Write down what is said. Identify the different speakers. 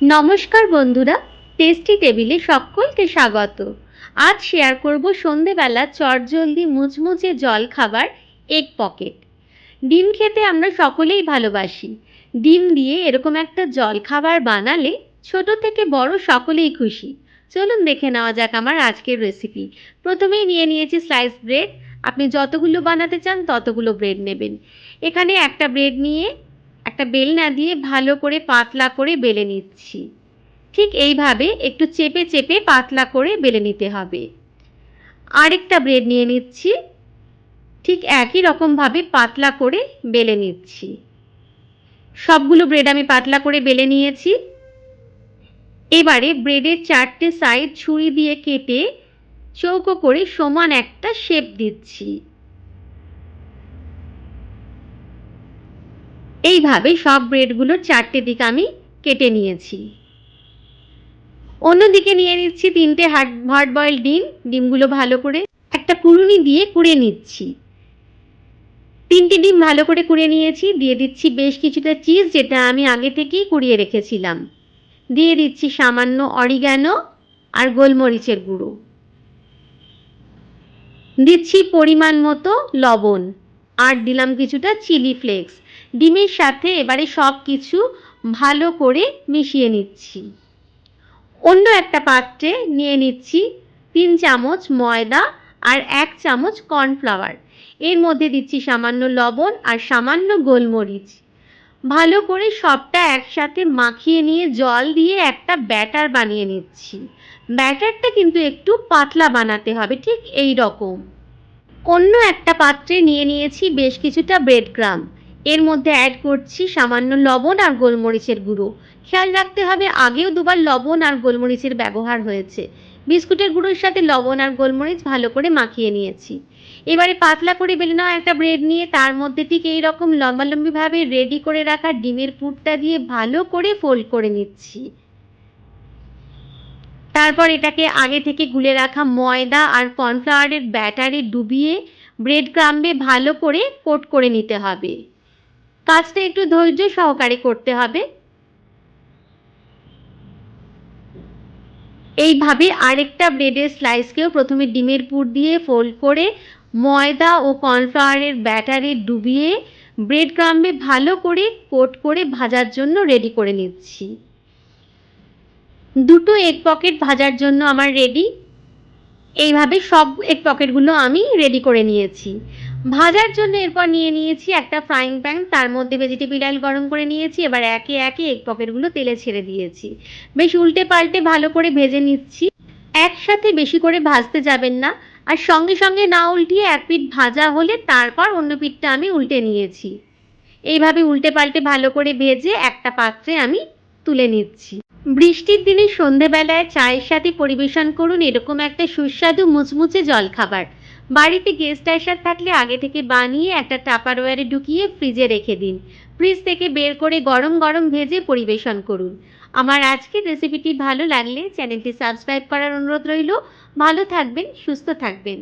Speaker 1: নমস্কার বন্ধুরা টেস্টি টেবিলে সকলকে স্বাগত। আজ শেয়ার করব সন্ধেবেলা চটজলদি মুচমুচে জল খাবার এগ পকেট ডিম খেতে আমরা সকলেই ভালোবাসি। ডিম দিয়ে এরকম একটা জল খাবার বানালে ছোট থেকে বড় সকলেই খুশি। চলুন দেখে নেওয়া যাক আমার আজকের রেসিপি প্রথমেই নিয়ে নিয়েছি স্লাইস ব্রেড আপনি যতগুলো বানাতে চান ততগুলো ব্রেড নেবেন। এখানে একটা ব্রেড নিয়ে একটা বেলনা দিয়ে ভালো করে পাতলা করে বেলে নিচ্ছি। ঠিক এইভাবে একটু চেপে চেপে পাতলা করে বেলে নিতে হবে। আরেকটা ব্রেড নিয়ে নিচ্ছি। ঠিক একই রকমভাবে পাতলা করে বেলে নিচ্ছি। সবগুলো ব্রেড আমি পাতলা করে বেলে নিয়েছি। এবারে ব্রেডের চারটে সাইড ছুরি দিয়ে কেটে চৌকো করে সমান একটা শেপ দিচ্ছি। এইভাবে সব ব্রেডগুলোর চারটে দিক আমি কেটে নিয়েছি। অন্যদিকে নিয়ে নিচ্ছি তিনটে হার্ড হার্ড বয়েল ডিম। ডিমগুলো ভালো করে একটা কুড়ুনি দিয়ে কুড়ে নিচ্ছি। তিনটি ডিম ভালো করে কুড়ে নিয়েছি। দিয়ে দিচ্ছি বেশ কিছুটা চিজ যেটা আমি আগে থেকেই কুড়িয়ে রেখেছিলাম। দিয়ে দিচ্ছি সামান্য অরিগ্যানো আর গোলমরিচের গুঁড়ো। দিচ্ছি পরিমাণ মতো লবণ। আর দিলাম কিছুটা চিলি ফ্লেক্স। ডিমের সাথে এবারে সব কিছু ভালো করে মিশিয়ে নিচ্ছি। অন্য একটা পাত্রে নিয়ে নিচ্ছি তিন চামচ ময়দা আর এক চামচ কর্নফ্লাওয়ার। এর মধ্যে দিচ্ছি সামান্য লবণ আর সামান্য গোলমরিচ। ভালো করে সবটা একসাথে মাখিয়ে নিয়ে জল দিয়ে একটা ব্যাটার বানিয়ে নিচ্ছি। ব্যাটারটা কিন্তু একটু পাতলা বানাতে হবে, ঠিক এই রকম। অন্য একটা পাত্রে নিয়ে নিয়েছি বেশ কিছুটা ব্রেড ক্রাম এর মধ্যে অ্যাড করছি সামান্য লবণ আর গোলমরিচের গুঁড়ো। খেয়াল রাখতে হবে, আগেও দুবার লবণ আর গোলমরিচের ব্যবহার হয়েছে। বিস্কুটের গুঁড়োর সাথে লবণ আর গোলমরিচ ভালো করে মাখিয়ে নিয়েছি। এবারে পাতলা করে বেলে নেওয়া একটা ব্রেড নিয়ে তার মধ্যে ঠিক এই রকম লম্বালম্বিভাবে রেডি করে রাখা ডিমের পুরটা দিয়ে ভালো করে ফোল্ড করে নিচ্ছি। তারপর এটাকে আগে থেকে গুলে রাখা ময়দা আর কর্নফ্লাওয়ারের ব্যাটারে ডুবিয়ে ব্রেড ক্রাম্বে ভালো করে কোট করে নিতে হবে। কাজটা একটু ধৈর্য সহকারে করতে হবে। এইভাবে আরেকটা ব্রেডের স্লাইসকেও প্রথমে ডিমের পুর দিয়ে ফোল্ড করে ময়দা ও কর্নফ্লাওয়ারের ব্যাটারে ডুবিয়ে ব্রেড ক্রাম্বে ভালো করে কোট করে ভাজার জন্য রেডি করে নিচ্ছি। দুটো এগ পকেট ভাজার জন্য আমার রেডি এইভাবে সব এগ পকেটগুলো আমি রেডি করে নিয়েছি। ভাজার জন্য এরপর নিয়ে নিয়েছি একটা ফ্রাইং প্যান তার মধ্যে ভেজিটেবিল অয়েল গরম করে নিয়েছি, এবার একে একে এগ পকেটগুলো তেলে ছেড়ে দিয়েছি। বেশ উল্টে পাল্টে ভালো করে ভেজে নিচ্ছি। একসাথে বেশি করে ভাজতে যাবেন না, আর সঙ্গে সঙ্গে না উল্টিয়ে এক পিঠ ভাজা হলে তারপর অন্য পিঠটা আমি উল্টে নিয়েছি। এইভাবে উল্টে পাল্টে ভালো করে ভেজে একটা পাত্রে আমি তুলে নিচ্ছি। বৃষ্টির দিনে সন্ধেবেলায় চায়ের সাথে পরিবেশন করুন এরকম একটা সুস্বাদু মুচমুচে জলখাবার। বাড়িতে গেস্ট আসার থাকলে আগে থেকে বানিয়ে একটা টাপারওয়ারে ঢুকিয়ে ফ্রিজে রেখে দিন। ফ্রিজ থেকে বের করে গরম গরম ভেজে পরিবেশন করুন। আমার আজকের রেসিপিটি ভালো লাগলে চ্যানেলটি সাবস্ক্রাইব করার অনুরোধ রইল। ভালো থাকবেন, সুস্থ থাকবেন।